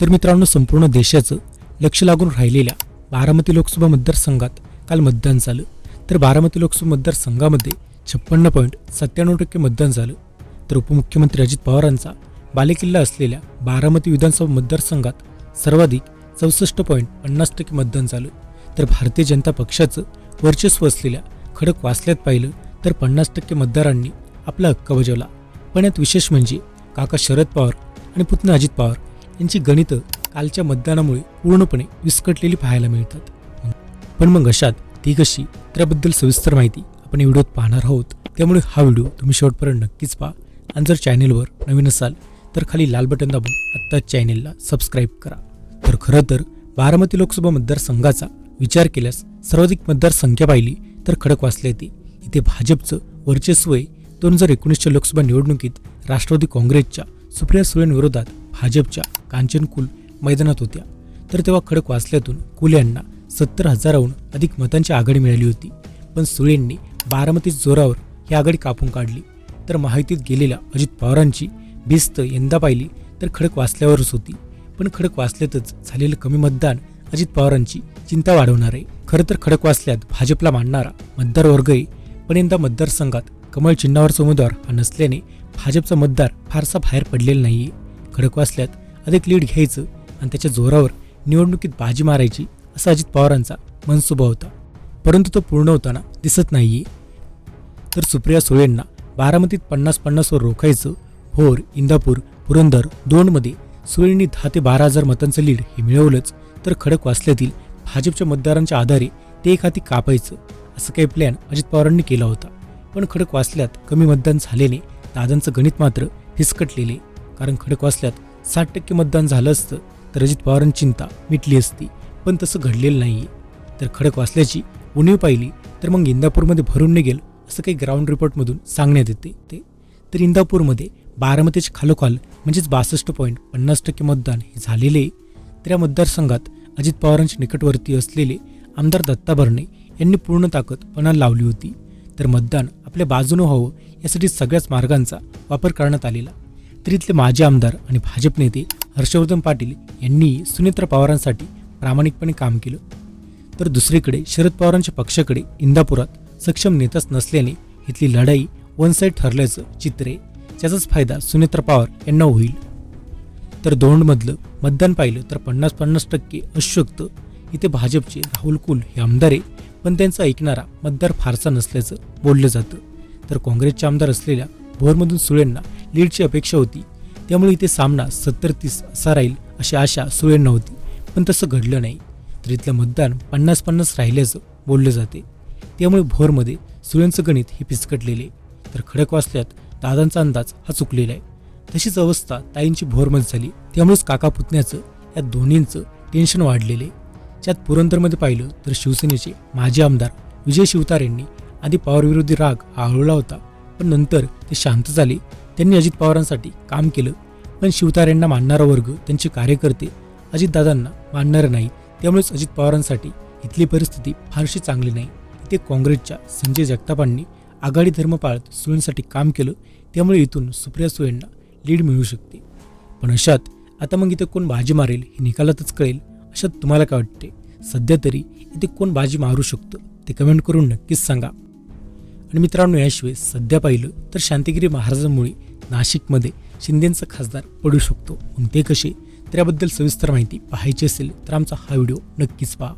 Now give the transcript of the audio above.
तर मित्रांनो संपूर्ण देशाचं लक्ष लागून राहिलेल्या बारामती लोकसभा मतदारसंघात काल मतदान झालं. तर बारामती लोकसभा मतदारसंघामध्ये छप्पन्न पॉईंट सत्त्याण्णव टक्के मतदान झालं. तर उपमुख्यमंत्री अजित पवारांचा बालेकिल्ला असलेल्या बारामती विधानसभा मतदारसंघात सर्वाधिक चौसष्ट पॉईंट पन्नास टक्के मतदान झालं. तर भारतीय जनता पक्षाचं वर्चस्व असलेल्या खडक वाचल्यात पाहिलं तर पन्नास टक्के मतदारांनी आपला हक्क बजावला. पण यात विशेष म्हणजे काका शरद पवार आणि पुतणे अजित पवार यांची गणितं कालच्या मतदानामुळे पूर्णपणे विस्कटलेली पाहायला मिळतात. पण मग अशात ती कशी? त्याबद्दल सविस्तर माहिती आपण व्हिडिओत पाहणार आहोत. त्यामुळे हा व्हिडिओ तुम्ही शेवटपर्यंत नक्कीच पहा. आणि जर चॅनेलवर नवीन असाल तर खाली लाल बटन दाबून आत्ताच चॅनेलला सबस्क्राईब करा. तर खरं तर बारामती लोकसभा मतदारसंघाचा विचार केल्यास सर्वाधिक मतदारसंख्या पाहिली तर खडक वाचले येते इथे भाजपचं वर्चस्व आहे. दोन हजार एकोणीसच्या लोकसभा निवडणुकीत राष्ट्रवादी काँग्रेसच्या सुप्रिया सुळेंविरोधात भाजपच्या कांचन कुल मैदानात होत्या. तर तेव्हा खडकवासल्यातून कुल यांना सत्तर हजाराहून अधिक मतांची आघाडी मिळाली होती. पण सुळेंनी बारामती जोरावर ही आघाडी कापून काढली. तर माहितीत गेलेल्या अजित पवारांची भिस्त यंदा पाहिली तर खडक वाचल्यावरच होती. पण खडक वाचल्यातच झालेलं कमी मतदान अजित पवारांची चिंता वाढवणार आहे. खरं तर खडक वाचल्यात भाजपला मानणारा मतदार आहे. पण यंदा मतदारसंघात कमळ चिन्हावरचा उमेदवार हा नसल्याने भाजपचा मतदार फारसा बाहेर पडलेला नाहीये. खडक वाचल्यात अधिक लीड घ्यायचं आणि त्याच्या जोरावर निवडणुकीत बाजी मारायची असा अजित पवारांचा मनसुबा होता. परंतु तो पूर्ण होताना दिसत नाहीये. तर सुप्रिया सुळेंना बारामतीत पन्नास पन्नासवर रोखायचं भोर इंदापूर पुरंदर दोनमध्ये सुळेंनी दहा ते बारा हजार मतांचं लीड हे मिळवलंच तर खडक वाचल्यातील भाजपच्या मतदारांच्या आधारे ते एक हाती कापायचं असं काही प्लॅन अजित पवारांनी केला होता. पण खडक वाचल्यात कमी मतदान झाल्याने दादांचं गणित मात्र फिसकटलेले कारण खडकवासल्यात साठ टक्के मतदान झालं असतं तर अजित पवारांची चिंता मिटली असती. पण तसं घडलेलं नाही तर खडकवासल्याची उणीव पाहिली तर मग इंदापूरमध्ये भरून निघेल असं काही ग्राउंड रिपोर्टमधून सांगण्यात येते. ते तर इंदापूरमध्ये बारामतीच्या खालोखाल म्हणजेच बासष्ट पॉईंट पन्नास टक्के मतदान हे झालेले. आहे. तर या मतदारसंघात अजित पवारांच्या निकटवर्ती असलेले आमदार दत्ता भरणे यांनी पूर्ण ताकद पणाला लावली होती. तर मतदान आपल्या बाजूनं व्हावं यासाठी सगळ्याच मार्गांचा वापर करण्यात आलेला तर इथले माजी आमदार आणि भाजप नेते हर्षवर्धन पाटील यांनी सुनेत्रा पवारांसाठी प्रामाणिकपणे काम केलं. तर दुसरीकडे शरद पवारांच्या पक्षाकडे इंदापुरात सक्षम नेताच नसल्याने इथली लढाई वन साईड ठरल्याचं चित्र आहे त्याचाच फायदा सुनेत्रा पवार यांना होईल. तर दोंडमधलं मतदान पाहिलं तर पन्नास पन्नास टक्के अशक्त इथे भाजपचे राहुल कुल हे आमदार आहे पण त्यांचा ऐकणारा मतदार फारसा नसल्याचं बोललं जातं. तर काँग्रेसचे आमदार असलेल्या भोरमधून सुळेंना लीडची अपेक्षा होती. त्यामुळे इथे सामना सत्तर तीस असा राहील अशी आशा सुळेंना होती. पण तसं घडलं नाही. तर इथलं मतदान पन्नास पन्नास राहिल्याचं बोललं जाते. त्यामुळे भोरमध्ये सुळेंचं गणित हे पिचकटलेले तर खडक वाचल्यात दादांचा अंदाज हा चुकलेला आहे. तशीच अवस्था ताईंची भोरमध्ये झाली. त्यामुळेच काका पुतण्याचं या दोन्हींचं टेन्शन वाढलेले. त्यात पुरंदरमध्ये पाहिलं तर शिवसेनेचे माजी आमदार विजय शिवतारेंनी आधी पवारविरोधी राग हा आळवला होता. पण नंतर ते शांत झाले. त्यांनी अजित पवारांसाठी काम केलं. पण शिवतारेंना मानणारा वर्ग त्यांचे कार्यकर्ते अजितदादांना मानणारं नाही. त्यामुळेच अजित पवारांसाठी इथली परिस्थिती फारशी चांगली नाही. इथे काँग्रेसच्या संजय जगतापांनी आघाडी धर्म पाळत सुळेंसाठी काम केलं. त्यामुळे इथून सुप्रिया सुळेंना लीड मिळू शकते. पण अशात आता मग इथे कोण बाजी मारेल हे निकालातच कळेल. अशात तुम्हाला काय वाटते? सध्या तरी इथे कोण बाजी मारू शकतं? ते कमेंट करून नक्कीच सांगा. आणि मित्रांनो याशिवाय सध्या पाहिलं तर शांतिगिरी महाराजांमुळे नाशिकमध्ये शिंदेंचा खासदार पडू शकतो. मग ते कसे? तर याबद्दल सविस्तर माहिती पाहायची असेल तर आमचा हा व्हिडिओ नक्कीच पहा.